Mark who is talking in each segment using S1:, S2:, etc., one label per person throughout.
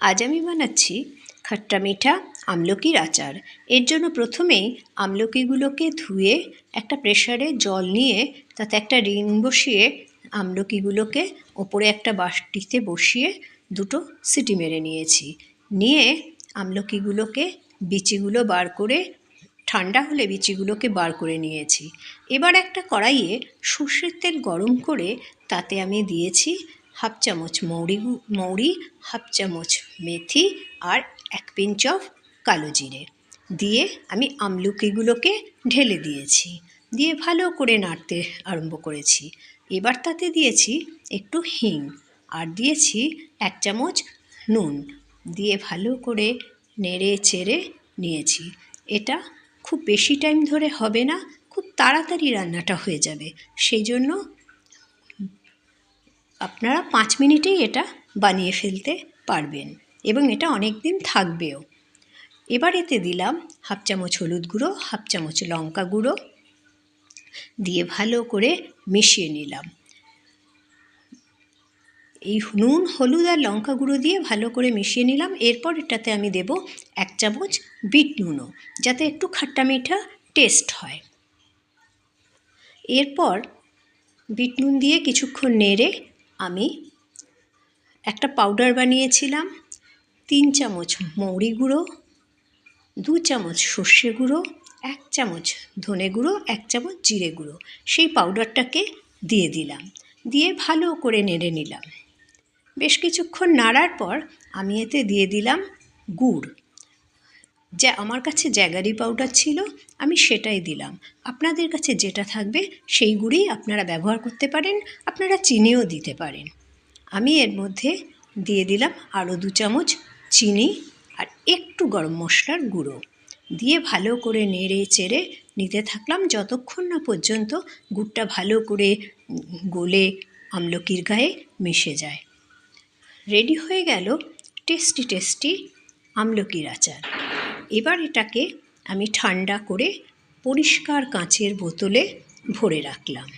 S1: আজ আমি বানাচ্ছি খাট্টা মিঠা আমলকির আচার। এর জন্য প্রথমেই আমলকিগুলোকে ধুয়ে একটা প্রেসারে জল নিয়ে তাতে একটা রিং বসিয়ে আমলকিগুলোকে ওপরে একটা বাটিতে বসিয়ে দুটো সিটি মেরে নিয়েছি। নিয়ে আমলকিগুলোকে বিচিগুলো বার করে, ঠান্ডা হলে বিচিগুলোকে বার করে নিয়েছি। এবার একটা কড়াইয়ে সর্ষের তেল গরম করে তাতে আমি দিয়েছি হাফ চামচ মৌরি মৌরি, হাফ চামচ মেথি আর এক পিঞ্চ অফ কালো জিরে। দিয়ে আমি আমলুকিগুলোকে ঢেলে দিয়েছি। দিয়ে ভালো করে নাড়তে আরম্ভ করেছি। এবার তাতে দিয়েছি একটু হিং আর দিয়েছি এক চামচ নুন। দিয়ে ভালো করে নেড়ে চেড়ে নিয়েছি। এটা খুব বেশি টাইম ধরে হবে না, খুব তাড়াতাড়ি রান্নাটা হয়ে যাবে। সেই জন্য আপনারা পাঁচ মিনিটেই এটা বানিয়ে ফেলতে পারবেন এবং এটা অনেক দিন থাকবেও। এবার এতে দিলাম হাফ চামচ হলুদ গুঁড়ো, হাফ চামচ লঙ্কা গুঁড়ো দিয়ে ভালো করে মিশিয়ে নিলাম। এই নুন, হলুদ আর লঙ্কা গুঁড়ো দিয়ে ভালো করে মিশিয়ে নিলাম। এরপর এটাতে আমি দেব এক চামচ বিট নুনও, যাতে একটু খাট্টা মিঠা টেস্ট হয়। এরপর বিট নুন দিয়ে কিছুক্ষণ নেড়ে আমি একটা পাউডার বানিয়েছিলাম, তিন চামচ মৌরি গুঁড়ো, দু চামচ সর্ষে গুঁড়ো, এক চামচ ধনে গুঁড়ো, এক চামচ জিরে গুঁড়ো। সেই পাউডারটাকে দিয়ে দিলাম। দিয়ে ভালো করে নেড়ে নিলাম। বেশ কিছুক্ষণ নাড়ার পর আমি এতে দিয়ে দিলাম গুড়। যা আমার কাছে জ্যাগারি পাউডার ছিল, আমি সেটাই দিলাম। আপনাদের কাছে যেটা থাকবে সেই আপনারা ব্যবহার করতে পারেন, আপনারা চিনিও দিতে পারেন। আমি এর মধ্যে দিয়ে দিলাম আরও দু চামচ চিনি আর একটু গরম মশলার গুঁড়ো। দিয়ে ভালো করে নেড়ে চেড়ে নিতে থাকলাম যতক্ষণ না পর্যন্ত গুড়টা ভালো করে গলে আমলকির গায়ে মিশে যায়। রেডি হয়ে গেল টেস্টি টেস্টি আমলকির আচার। এবার এটাকে আমি ঠান্ডা করে পরিষ্কার কাঁচের বোতলে ভরে রাখলাম।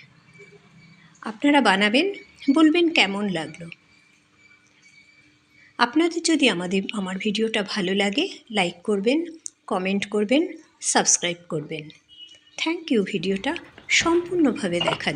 S1: আপনারা বানাবেন, বলবেন কেমন লাগল। আপনাদের যদি আমাদের, আমার ভিডিওটা ভালো লাগে, লাইক করবেন, কমেন্ট করবেন, সাবস্ক্রাইব করবেন। থ্যাংক ইউ, ভিডিওটা সম্পূর্ণভাবে দেখা